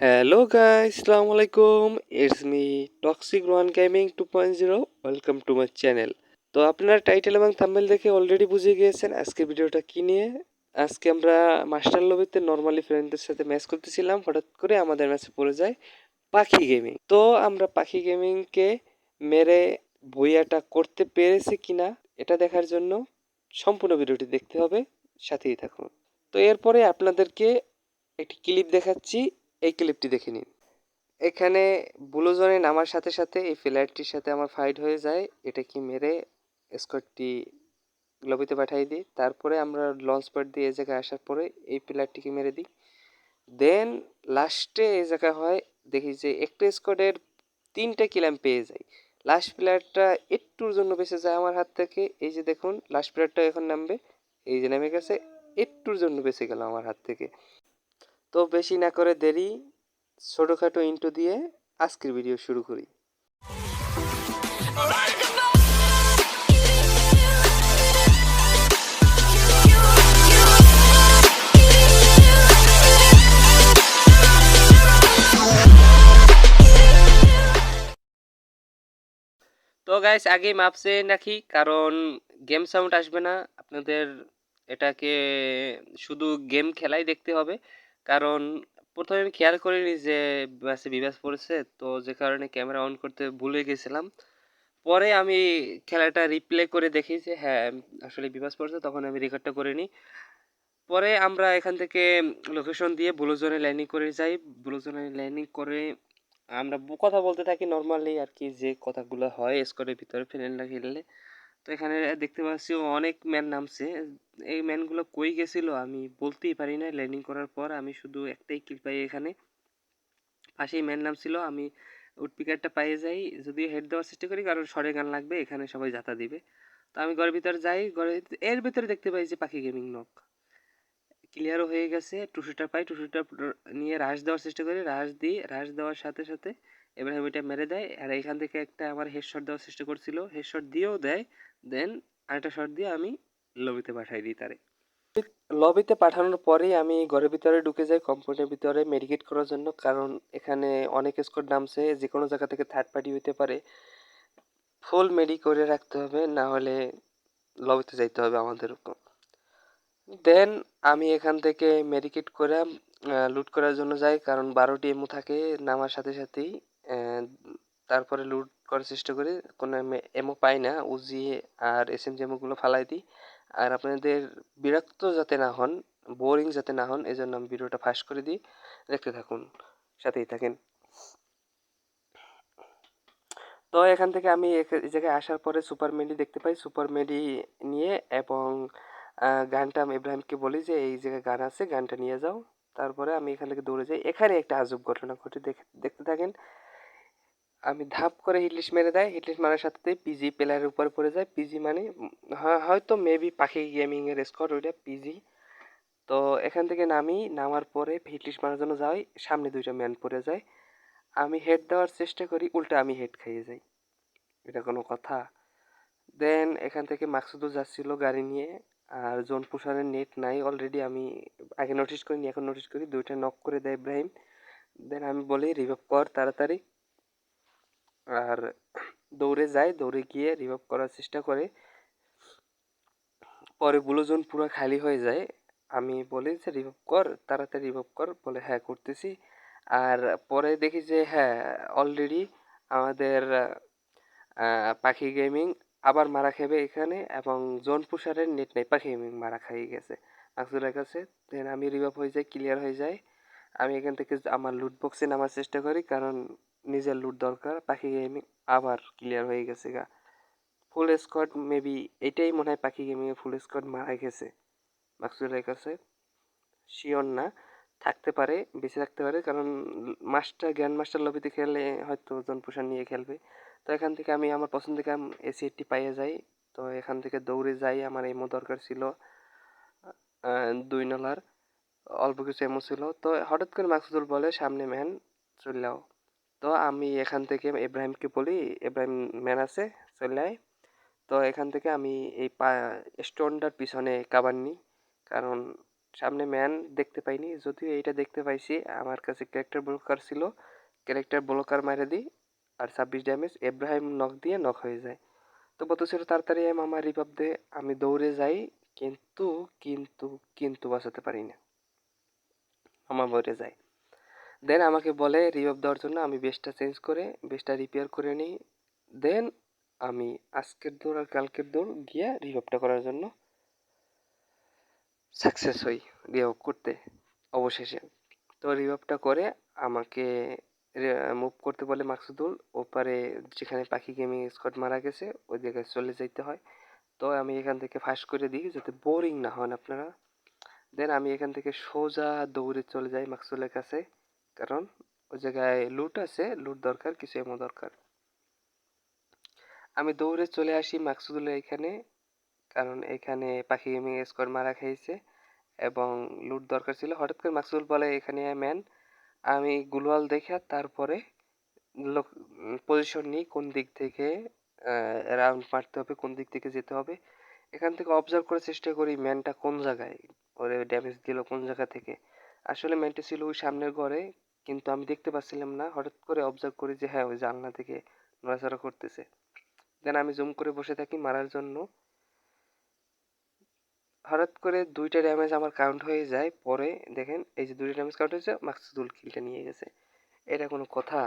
Hello guys আসসালামু আলাইকুম it's me toxic one gaming two point zero welcome to my channel তো আপনারা title এবং থাম্বেল দেখে অলরেডি বুঝে গিয়েছেন আজকে ভিডিওটা কি নিয়ে? আজকে আমরা মাস্টার লবিতে নর্মালি ফ্রেন্ডদের সাথে ম্যাচ করতেছিলাম। হঠাৎ করে আমাদের ম্যাচে পড়ে যায় পাখি গেমিং তো আমরা পাখি গেমিংকে মেরে বইয়াটা করতে পেরেছে কিনা এটা দেখার জন্য সম্পূর্ণ ভিডিওটি দেখতে হবে। সাথেই থাকুন। তো এরপরে আপনাদেরকে একটি ক্লিপ দেখাচ্ছি। এই ক্লিপটি দেখে নিন। এখানে বুলোজনে নামার সাথে সাথে এই ফ্ল্যাটটির সাথে আমার ফাইট হয়ে যায়। এটা কি মেরে স্কোয়াডটি লবিতে পাঠিয়ে দিই। তারপরে আমরা লঞ্চ প্যাড দিয়ে এই জায়গায় আসার পরে এই প্লেয়ারটিকে মেরে দিই। দেন লাস্টে এই জায়গায় হয়, দেখি যে একটা স্কোয়াডের তিনটা কিলাম পেয়ে যাই। লাস্ট প্লেয়ারটা একটুর জন্য বেঁচে যায় আমার হাত থেকে। এই যে দেখুন লাস্ট প্লেয়ারটা এখন নামবে। এই যে নেমে গেছে, একটুর জন্য বেঁচে গেল আমার হাত থেকে। তো বেশি না করে দেরি, ছোটোখাটো ইন্টু দিয়ে আজকের ভিডিও শুরু করি। তো গাইস আগে মাপছে নাকি, কারণ গেম সাউন্ড আসবে না। আপনাদের এটাকে শুধু গেম খেলাই দেখতে হবে। কারণ প্রথমে আমি খেয়াল করিনি যে বাসে বিবাস পড়েছে, তো যে কারণে ক্যামেরা অন করতে ভুলে গেছিলাম। পরে আমি খেলাটা রিপ্লে করে দেখি যে হ্যাঁ আসলে বিবাস পড়েছে, তখন আমি রেকর্ডটা করে নিই পরে আমরা এখান থেকে লোকেশন দিয়ে ব্লুজনে ল্যান্ডিং করে যাই। ব্লুজনে ল্যান্ডিং করে আমরা কথা বলতে থাকি নর্মালি আর কি যে কথাগুলো হয় স্কোয়ারের ভিতরে ফ্রেন্ডরা খেললে। তো এখানে দেখতে পাচ্ছি অনেক ম্যান নামছে। এই ম্যানগুলো কই গেছিল আমি বলতেই পারি না। ল্যান্ডিং করার পর আমি শুধু একটাই কিল পাই এখানে। পাশেই ম্যান নামছিল, আমি উডপিকারটা পাইয়ে যাই। যদি হেড দেওয়ার চেষ্টা করি, কারণ শর্টে গান লাগবে, এখানে সবাই যাতা দিবে। তো আমি ঘরের ভিতরে যাই, ঘরে এর ভিতরে দেখতে পাই যে পাখি গেমিং নক ক্লিয়ারও হয়ে গেছে, টুসুটা পাই, টুসুটা নিয়ে রাশ দেওয়ার চেষ্টা করি রাশ দিই। রাশ দেওয়ার সাথে সাথে এব্রাহিম এটা মেরে দেয় আর এখান থেকে একটা আমার হেডশট দেওয়ার চেষ্টা করছিল। হেডশট দিয়েও দেয় দেন আরেকটা শট দিয়ে আমি লবিতে পাঠাই দিই তারে। লবিতে পাঠানোর পরেই আমি ঘরের ভিতরে ঢুকে যাই কম্পাউন্ডের ভিতরে মেডিকেট করার জন্য, কারণ এখানে অনেক স্কোর নামছে, যে কোনো জায়গা থেকে থার্ড পার্টি হইতে পারে। ফুল মেডি করে রাখতে হবে, না হলে লবিতে যাইতে হবে আমাদের দেন আমি এখান থেকে মেডিকেট করে লুট করার জন্য যাই, কারণ বারোটি এমো থাকে, নামার সাথে সাথেই তারপরে লুট করার চেষ্টা করি। কোনো এমো পাই না উজি আর এস এম জি এমোগুলো ফালাই দিই। আর আপনাদের বিরক্ত যাতে না হন বোরিং যাতে না হন এই জন্য আমি ভিডিওটা ফাস্ট করে দিই। দেখতে থাকুন, সাথেই থাকেন। তো এখান থেকে আমি এই জায়গায় আসার পরে সুপার মেডি দেখতে পাই। সুপার মেডি নিয়ে এবং গানটা আমি ইব্রাহিমকে বলি যে, এই জায়গায় গান আছে, গানটা নিয়ে যাও। তারপরে আমি এখান থেকে দৌড়ে যাই। এখানে একটা আজব ঘটনা ঘটে, দেখ- দেখতে থাকেন। আমি ধাপ করে হিটলিশ মেরে দেয়। হিটলিশ মারার সাথে পিজি প্লেয়ারের উপর পড়ে যায়। পিজি মানে হয়- হয়তো মেবি পাখি গেমিং এর স্কোয়াড ওইটা পিজি তো এখান থেকে নামি, নামার পরে হিটলিশ মারার জন্য যাই। সামনে দুইটা ম্যান পড়ে যায়। আমি হেড দেওয়ার চেষ্টা করি, উল্টা আমি হেড খাইয়ে যাই। এটা কোনো কথা। দেন এখান থেকে মাকসুদও যাচ্ছিল গাড়ি নিয়ে। আর জোন পুষারের নেট নাই। অলরেডি আমি আগে নোটিস করিনি, এখন নোটিস করি। দুইটা নক করে দেয় ইব্রাহিম দেন আমি বলি রিভাইভ কর, তাড়াতাড়ি। আর দৌড়ে যায়, দৌড়ে গিয়ে রিভাইভ করার চেষ্টা করে। পরে ব্লু জোন পুরো খালি হয়ে যায়। আমি বলি যে রিভাইভ কর, তাড়াতাড়ি রিভাইভ কর। বলে হ্যাঁ করতেছি। আর পরে দেখি যে হ্যাঁ অলরেডি আমাদের পাখি গেমিং আবার মারা খাবে এখানে এবং জোন পুষারের নেট নেই। পাখি গেমিং মারা খাইয়ে গেছে। মাকসুদের কাছে দেন আমি রিভাইভ হয়ে যাই ক্লিয়ার হয়ে যায় আমি এখান থেকে আমার লুট বক্সে নামার চেষ্টা করি, কারণ নিজের লুট দরকার, পাখি গেমিং আবার ক্লিয়ার হয়ে গেছে গা। ফুল স্কোয়াড মেবি এটাই মনে হয় পাখি গেমিংয়ে ফুল স্কোয়াড মারা গেছে। মাকসুদের কাছে। শিওর না, থাকতে পারে, বেঁচে থাকতে পারে, কারণ মাস্টার গ্র্যান্ড মাস্টার লবিতে খেলে হয়তো জন পোষণ নিয়ে খেলবে। তো এখান থেকে আমি, আমার পছন্দের কাম এসি এইটটি পাইয়ে যাই। তো এখান থেকে দৌড়ে যাই, আমার এমো দরকার ছিল দুই নলার। অল্প কিছু এমো ছিল। তো হঠাৎ করে মাকসুদুল বলে, সামনে ম্যান চললাও তো আমি এখান থেকে এব্রাহিমকে বলি এব্রাহিম ম্যান আছে, চলে তো এখান থেকে আমি এই পা, স্টোনটার পিছনে কাবার নিই কারণ সামনে ম্যান দেখতে পাইনি। যদিও এইটা দেখতে পাইছি, আমার কাছে ক্যারেক্টার ব্লকার ছিল। ক্যারেক্টার ব্লকার মারে দিই আর ছাব্বিশ ড্যামেজ এব্রাহিম নক দিয়ে নক হয়ে যায়। তো বলতে ছিল, তাড়াতাড়ি আমার রিভাব দে। আমি দৌড়ে যাই, কিন্তু কিন্তু কিন্তু বাঁচাতে পারি না। আমার মরে যায়। দেন আমাকে বলে রিভাব দেওয়ার জন্য আমি বেসটা চেঞ্জ করে বেসটা রিপেয়ার করে নিই। দেন আমি আজকের দৌড় আর কালকের দৌড় গিয়ে রিভাবটা করার জন্য সাকসেস হই রিভাব করতে, অবশেষে। তো রিভাবটা করে আমাকে মুভ করতে বলে মাকসুদুল ওপারে যেখানে পাখি গেমিং স্কট মারা গেছে, ওই জায়গায় চলে যেতে হয়। তো আমি এখান থেকে ফাঁস করে দিই যাতে বোরিং না হন আপনারা। দেন আমি এখান থেকে সোজা দৌড়ে চলে যাই মাকসুলের কাছে। কারণ ওই জায়গায় লুট আছে লুট দরকার, কিছু এমন দরকার। আমি দৌড়ে চলে আসি মাকসুদুলের এখানে, কারণ এখানে পাখি গেমিং স্কোয়াড মারা খেয়েছে এবং লুট দরকার ছিল। হঠাৎ করে মাকসুদুল বলে, এখানে ম্যান আমি গুলওয়াল দেখে তারপরে লোক পজিশন নিই, কোন দিক থেকে রাউন্ড মারতে হবে, কোন দিক থেকে যেতে হবে। এখান থেকে অবজার্ভ করার চেষ্টা করি ম্যানটা কোন জায়গায়, ওরে ড্যামেজ দিল কোন জায়গা থেকে। আসলে ম্যানটা ছিল ওই সামনের ঘরে কিন্তু আমি দেখতে পাচ্ছিলাম না। হঠাৎ করে অবজার্ভ করি যে হ্যাঁ ওই জানলা থেকে নড়াচড়া করতেছে। দেন আমি জুম করে বসে থাকি মারার জন্য। হঠাৎ করে দুইটা ড্যামেজ আমার কাউন্ট হয়ে যায়। পরে দেখেন, এই যে দুইটা ড্যামেজ কাউন্ট হয়েছে মাকসুদুল কিলটা নিয়ে গেছে। এটা কোনো কথা।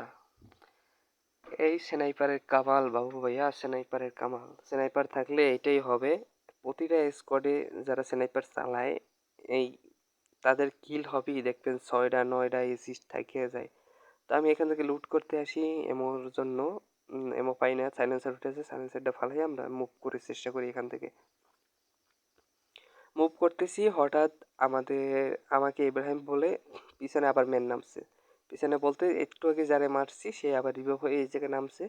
এই স্নাইপারের কামাল, বাবু ভাইয়া স্নাইপারের কামাল। স্নাইপার থাকলে এটাই হবে। প্রতিটা স্কোয়াডে যারা স্নাইপার চালায়, এই তাদের কিল হবেই। দেখবেন ছয়টা, নয়টা এসিস্ট থাকিয়ে যায়। তো আমি এখান থেকে লুট করতে আসি এমোর জন্য। এমো পাই না সাইলেন্সার উঠেছে সাইলেন্সারটা ফালাই আমরা মুভ করে চেষ্টা করি এখান থেকে। মুভ করতেছি, হঠাৎ আমাদের, আমাকে ইব্রাহিম বলে, পিছনে আবার মেন নামছে। পিছনে বলতে একটু আগে যারে মারছি, সে আবার রিভাইভ হয়ে এই জায়গায় নামছে।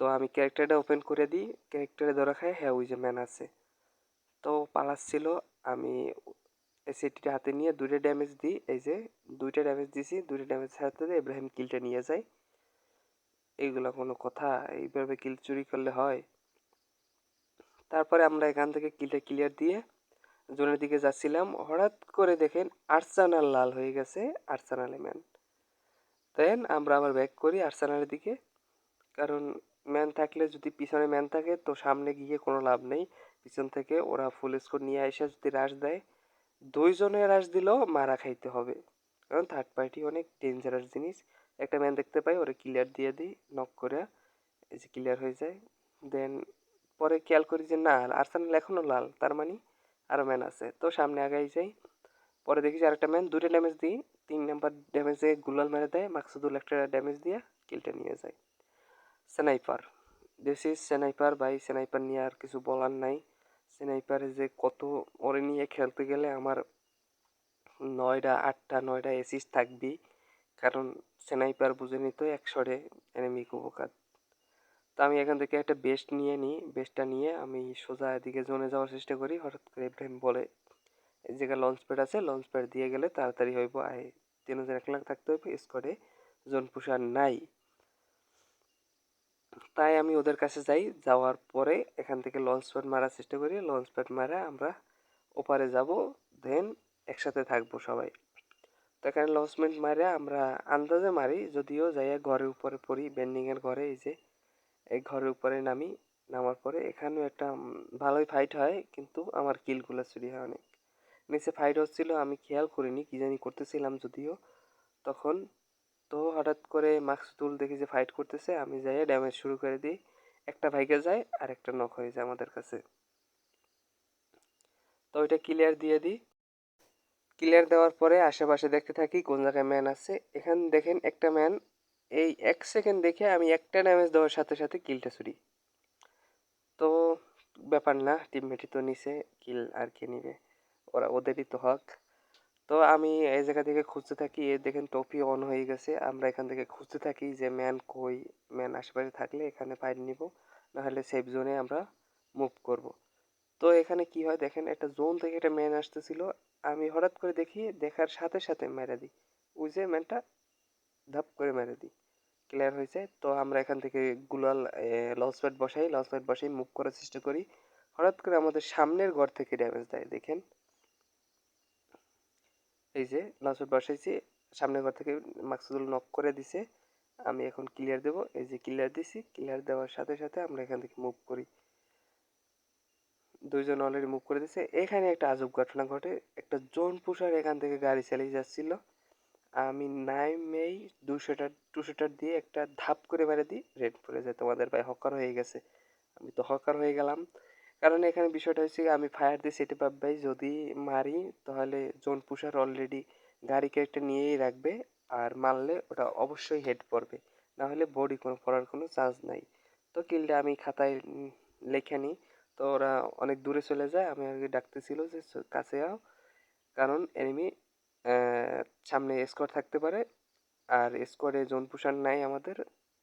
তো আমি ক্যারেক্টারটা ওপেন করে দিই। ক্যারেক্টারে ধরা খায় হ্যাঁ ওই যে ম্যান আছে। তো পালাচ্ছিল, আমি এসিটিটা হাতে নিয়ে দুইটা ড্যামেজ দিই, এই যে দুইটা ড্যামেজ দিছি, দুইটা ড্যামেজ হাতে দিয়ে ইব্রাহিম কিলটা নিয়ে যায়। এইগুলো কোনো কথা, এইভাবে কিল চুরি করলে হয়। তারপরে আমরা এখান থেকে কিলটা ক্লিয়ার দিয়ে জোনের দিকে যাচ্ছিলাম। হঠাৎ করে দেখেন আর্সানাল লাল হয়ে গেছে আর্সানালে ম্যান দেন আমরা আবার ব্যাক করি আর্সানালের দিকে। কারণ ম্যান থাকলে যদি পিছনে ম্যান থাকে, তো সামনে গিয়ে কোনো লাভ নেই। পিছন থেকে ওরা ফুল স্কোর নিয়ে এসে যদি রাশ দেয় দুইজনে রাশ দিলেও মারা খাইতে হবে। কারণ থার্ড পার্টি অনেক ডেঞ্জারাস জিনিস। একটা ম্যান দেখতে পাই, ওরা ক্লিয়ার দিয়ে দিই নক করে এই যে ক্লিয়ার হয়ে যায়। দেন পরে খেয়াল করি যে না আর্সানাল এখনও লাল, তার মানে আরও ম্যান আছে। তো সামনে আগাই যাই। পরে দেখি যে আরেকটা ম্যান দুটো ড্যামেজ দিই। তিন নাম্বার ড্যামেজে গুলাল মেরে দেয়, মাকসুদুল একটা ড্যামেজ দিয়ে কিলটা নিয়ে যায়। Sniper this is sniper by sniper নিয়ে আর কিছু বলার নাই। স্নাইপারে যে কত ওরে নিয়ে খেলতে গেলে আমার নয়টা আটটা নয়টা এসিস থাকবি কারণ স্নাইপার বুঝে নিত একশোরে এনিমি কুপকাত তো আমি এখান থেকে একটা বেস্ট নিয়ে নিই। বেস্টটা নিয়ে আমি সোজা এদিকে জোনে যাওয়ার চেষ্টা করি। হঠাৎ করে ইব্রাহিম বলে, এই জায়গায় লঞ্চ প্যাড আছে লঞ্চ প্যাড দিয়ে গেলে তাড়াতাড়ি হইব। আয়, তিনজন একলা থাকতে হইব স্কোয়াডে জোন পুষার নাই। তাই আমি ওদের কাছে যাই। যাওয়ার পরে এখান থেকে লঞ্চ প্যাড মারার চেষ্টা করি। লঞ্চ প্যাড মারা আমরা ওপারে যাব দেন একসাথে থাকব সবাই। তো এখানে লঞ্চমেন্ট মারে আমরা আন্দাজে মারি, যদিও যাইয়া ঘরের উপরে পড়ি বেন্ডিংয়ের ঘরে, এই যে, এই ঘরের উপরে নামি, নামার পরে এখানেও একটা ভালোই ফাইট হয়, কিন্তু আমার কিলগুলো চুরি হয় অনেক। নিচে ফাইট হচ্ছিল, আমি খেয়াল করিনি, কি জানি করতেছিলাম, যদিও তখন তো হঠাৎ করে মাস্ক মাকসুদুল দেখি যে ফাইট করতেছে, আমি যাই ড্যামেজ শুরু করে দিই। একটা ভাইকে যায় আর একটা নক হয়ে যায় আমাদের কাছে। তো ওইটা ক্লিয়ার দিয়ে দিই। ক্লিয়ার দেওয়ার পরে আশেপাশে দেখতে থাকি কোন জায়গায় ম্যান আছে। এখানে দেখেন একটা ম্যান এই এক সেকেন্ড দেখে আমি একটা ড্যামেজ দেওয়ার সাথে সাথে কিলটা ছুরি তো ব্যাপার না টিমমেটই তো নিছে কিল আর কে নিবে? ওরা, ওদেরই তো হক। তো আমি এই জায়গা থেকে খুঁজতে থাকি এ দেখেন টপি অন হয়ে গেছে। আমরা এখান থেকে খুঁজতে থাকি যে ম্যান কই ম্যান আশেপাশে থাকলে এখানে ফাইট নিব, নাহলে সেফ জোনে আমরা মুভ করব। তো এখানে কি হয় দেখেন, একটা জোন থেকে একটা ম্যান আসতেছিল। আমি হঠাৎ করে দেখি, দেখার সাথে সাথে মেরে দিই। ওই যে ম্যানটা ধাপ করে মেরে দিই। ক্লিয়ার হয়েছে? তো আমরা এখান থেকে গুলাল লঞ্চ প্যাড বসাই লঞ্চ প্যাড বসাই মুভ করার চেষ্টা করি। হঠাৎ করে আমাদের সামনের ঘর থেকে ড্যামেজ দেয়, দেখেন। এই যে লঞ্চপ্যাড বসাইছি, সামনের ঘর থেকে মাকসুদুল নক করে দিছে, আমি এখন ক্লিয়ার দেব, এই যে ক্লিয়ার দিছি ক্লিয়ার দেওয়ার সাথে সাথে আমরা এখান থেকে মুভ করি। দুইজন অলরেডি মুভ করে দিছে। এখানে একটা আজব ঘটনা ঘটে। একটা জোন পুষার এখান থেকে গাড়ি চালিয়ে যাচ্ছিল। আমি নাই নাইমেই দুশোটার টুশোটার দিয়ে একটা ধাপ করে মেরে দিই। রেড পরে যায়। তোমাদের ভাই হকার হয়ে গেছে। আমি তো হকার হয়ে গেলাম। কারণ এখানে বিষয়টা হচ্ছে আমি ফায়ার দিয়ে সেটে ভাই, যদি মারি তাহলে জোন পুষার অলরেডি গাড়ি ক্যারেক্টার নিয়েই রাখবে আর মারলে ওটা অবশ্যই হেড পড়বে। না হলে বডি কোনো, পড়ার কোনো চান্স নাই। তো কিলটা আমি খাতায় লেখে নিই। তো ওরা অনেক দূরে চলে যায়, আমি আগে ডাকতেছিল যে কাছে আও। কারণ এনিমি সামনে স্কোয়াড থাকতে পারে। আর স্কোয়াডে জোন পুষার নাই আমাদের,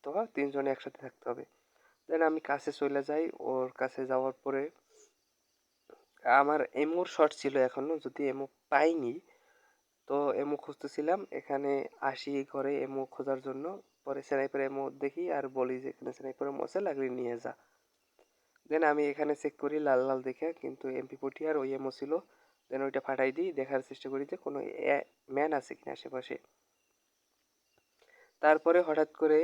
তো তিনজনে একসাথে থাকতে হবে। দেন আমি কাছে চলে যাই, ওর কাছে যাওয়ার পরে আমার এমোর শট ছিল এখনও যদি এমো পাইনি, তো এমো খুঁজতেছিলাম, এখানে আসি ঘরে এমো খোঁজার জন্য, পরে স্নাইপার এমো দেখি আর বলি যে এখানে স্নাইপার এমো আছে, লাগলে নিয়ে যা। দেন আমি এখানে চেক করি লাল লাল দেখে, কিন্তু এমপি পটি আর ওই এমও ছিল, দেন ওইটা ফাটাই দিই, দেখার চেষ্টা করি যে কোনো ম্যান আছে কিনা আশেপাশে। তারপরে হঠাৎ করে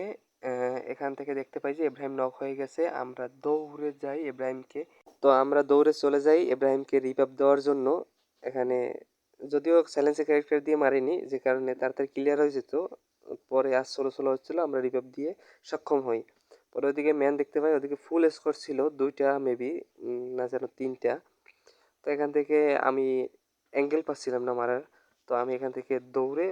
এখান থেকে দেখতে পাই যে ইব্রাহিম নক হয়ে গেছে। আমরা দৌড়ে যাই ইব্রাহিমকে তো আমরা দৌড়ে চলে যাই ইব্রাহিমকে রিভাইভ দেওয়ার জন্য। এখানে যদিও স্যালেন্সের ক্যারেক্টার দিয়ে মারিনি, যে কারণে তাড়াতাড়ি ক্লিয়ার হয়ে যেত। পরে আর ষোলো ষোলো হচ্ছিল, আমরা রিভাইভ দিয়ে সক্ষম হই। পরে ওদিকে ম্যান দেখতে পাই ওদিকে ফুল স্কোর ছিল, দুইটা মেবি না যেন তিনটা। তো এখান থেকে আমি অ্যাঙ্গেল পাচ্ছিলাম না মারার। তো আমি এখান থেকে দৌড়ে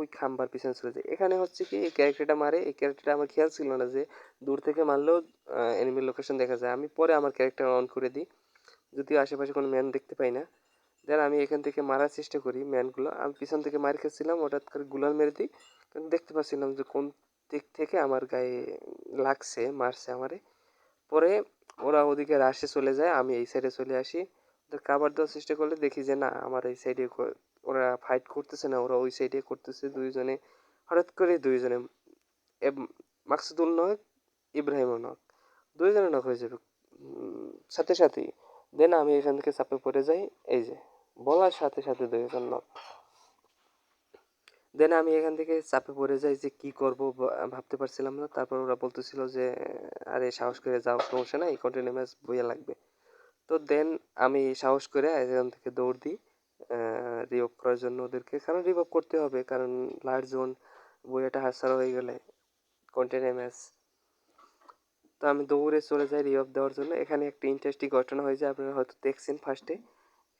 ওই খাম্বার পিছনে চলে যাই। এখানে হচ্ছে কি, এই ক্যারেক্টারটা মারে, এই ক্যারেক্টারটা আমার খেয়াল ছিল না যে দূর থেকে মারলেও এনিমির লোকেশন দেখা যায়। আমি পরে আমার ক্যারেক্টার অন করে দিই। যদিও আশেপাশে কোনো ম্যান দেখতে পাই না। দেন আমি এখান থেকে মারার চেষ্টা করি ম্যানগুলো আমি পিছন থেকে মার খেয়েছিলাম, হঠাৎ করে গুলাল মেরে দিই। কিন্তু দেখতে পাচ্ছিলাম যে কোন দিক থেকে আমার গায়ে লাগছে, মারছে আমারে। পরে ওরা ওদিকে রাশে চলে যায়, আমি এই সাইডে চলে আসি। ওদের কাবার দেওয়ার চেষ্টা করলে দেখি যে না, আমার এই সাইডে ওরা ফাইট করতেছে না, ওরা ওই সাইডে করতেছে, দুইজনে, হঠাৎ করে দুইজনে মাকসুদুল নক ইব্রাহিমও নক, দুইজনে নক হয়ে যাবে। সাথে সাথেই। দেন আমি এখান থেকে চাপে পড়ে যাই, এই যে, বলার সাথে সাথে দুইজন নক। দেন আমি এখান থেকে চাপে পড়ে যাই যে কি করব ভাবতে পারছিলাম না। তারপর ওরা বলতেছিল যে, আরে সাহস করে যাও, সমস্যা নাই কন্টিনিউ ম্যাচ বইয়া লাগবে। তো দেন আমি সাহস করে এখান থেকে দৌড় দিই। রিভব করার জন্য ওদেরকে কারণ রিভব করতে হবে? কারণ লার্জ জোন বইয়াটা হাতছাড়া হয়ে গেলে কন্টিনিউ ম্যাচ তো আমি দৌড়ে চলে যাই রিভব দেওয়ার জন্য। এখানে একটা ইন্টারেস্টিং ঘটনা হয়েছে আপনারা হয়তো দেখছেন ফার্স্টে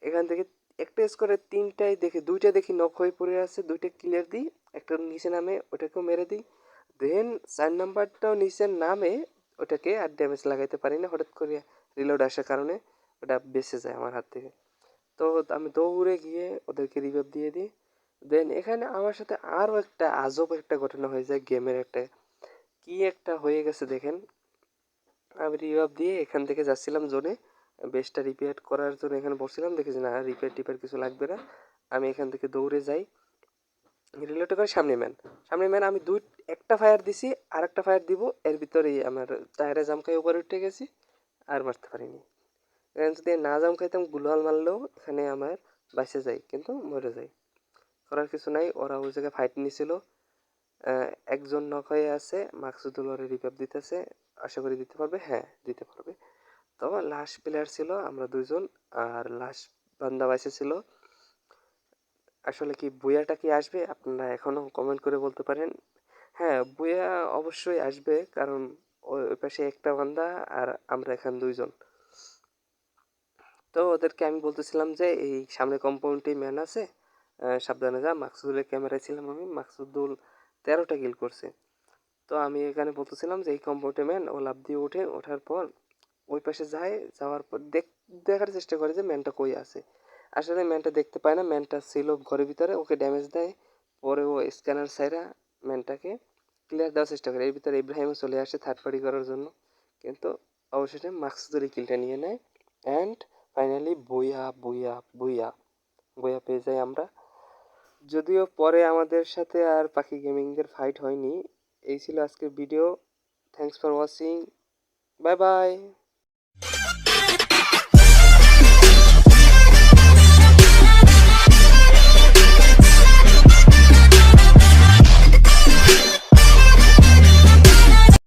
এখান থেকে একটা স্কোরে তিনটাই দেখি, দুইটা দেখি নক হয়ে পড়ে আছে, দুইটা ক্লিয়ার দিই, একটা নিচে নামে, ওটাকেও মেরে দিই। দেন চার নাম্বারটাও নিচে নামে ওটাকে আর ড্যামেজ লাগাইতে পারি না, হঠাৎ করে রিলোড আসার কারণে ওটা বেঁচে যায় আমার হাত থেকে। তো আমি দৌড়ে গিয়ে ওদেরকে রিভাইভ দিয়ে দিই। দেন এখানে আমার সাথে আরও একটা আজব একটা ঘটনা হয়ে যায় গেমের একটা। কি একটা হয়ে গেছে দেখেন। আমি রিভাইভ দিয়ে এখান থেকে যাচ্ছিলাম জোনে বেসটা রিপেয়ার করার জন্য এখানে বসছিলাম। দেখেছি না রিপেয়ার টিপেয়ার কিছু লাগবে না। আমি এখান থেকে দৌড়ে যাই। রিলেটে করে সামনে ম্যান সামনে ম্যান আমি দুই, একটা ফায়ার দিছি আর একটা ফায়ার দিব। এর ভিতরেই আমার টায়ারে জাম খাই উপরে উঠে গেছি। আর মারতে পারিনি। এখানে যদি না জাম খাইতাম গুলাল মারলেও এখানে আমার বাইসে যাই কিন্তু মরে যাই করার কিছু নাই, ওরা ওই জায়গায় ফাইট নিয়েছিল একজন নক হয়ে আছে, মাকসুদুল ওরে রিভাইভ দিতেছে। আশা করি দিতে পারবে? হ্যাঁ দিতে পারবে। তো লাস্ট প্লেয়ার ছিল আমরা দুইজন, আর লাস্ট বান্দা বাইসে ছিল। আসলে কি বুয়াটা কি আসবে? আপনারা এখনও কমেন্ট করে বলতে পারেন। হ্যাঁ বুয়া অবশ্যই আসবে, কারণ ওই পাশে একটা বান্দা, আর আমরা এখানে দুইজন। তো ওদেরকে আমি বলতেছিলাম যে, এই সামনে কম্পাউন্ডে ম্যান আছে সাবধানে যা। মাকসুদুলের ক্যামেরায় ছিলাম আমি। মাকসুদুল তেরোটা কিল করছে। তো আমি এখানে বলতেছিলাম যে, এই কম্পাউন্ডে ম্যান ও লাভ দিয়ে ওঠে। ওঠার পর ওই পাশে যায়। যাওয়ার পর দেখ, দেখার চেষ্টা করে যে ম্যানটা কই আছে। আসলে ম্যানটা দেখতে পায় না। ম্যানটা ছিল ঘরের ভিতরে। ওকে ড্যামেজ দেয়। পরে ও স্ক্যানার সাইরা ম্যানটাকে ক্লিয়ার দেওয়ার চেষ্টা করে। এর ভিতরে ইব্রাহিমও চলে আসে থার্ড পার্টি করার জন্য। কিন্তু অবশেষে মাকসুদুরি কিলটা নিয়ে নেয়। অ্যান্ড ফাইনালি বইয়া বইয়া বইয়া বইয়া পেয়ে যাই আমরা। যদিও পরে আমাদের সাথে আর পাখি গেমিংদের ফাইট হয়নি, এই ছিল আজকের video thanks for watching bye bye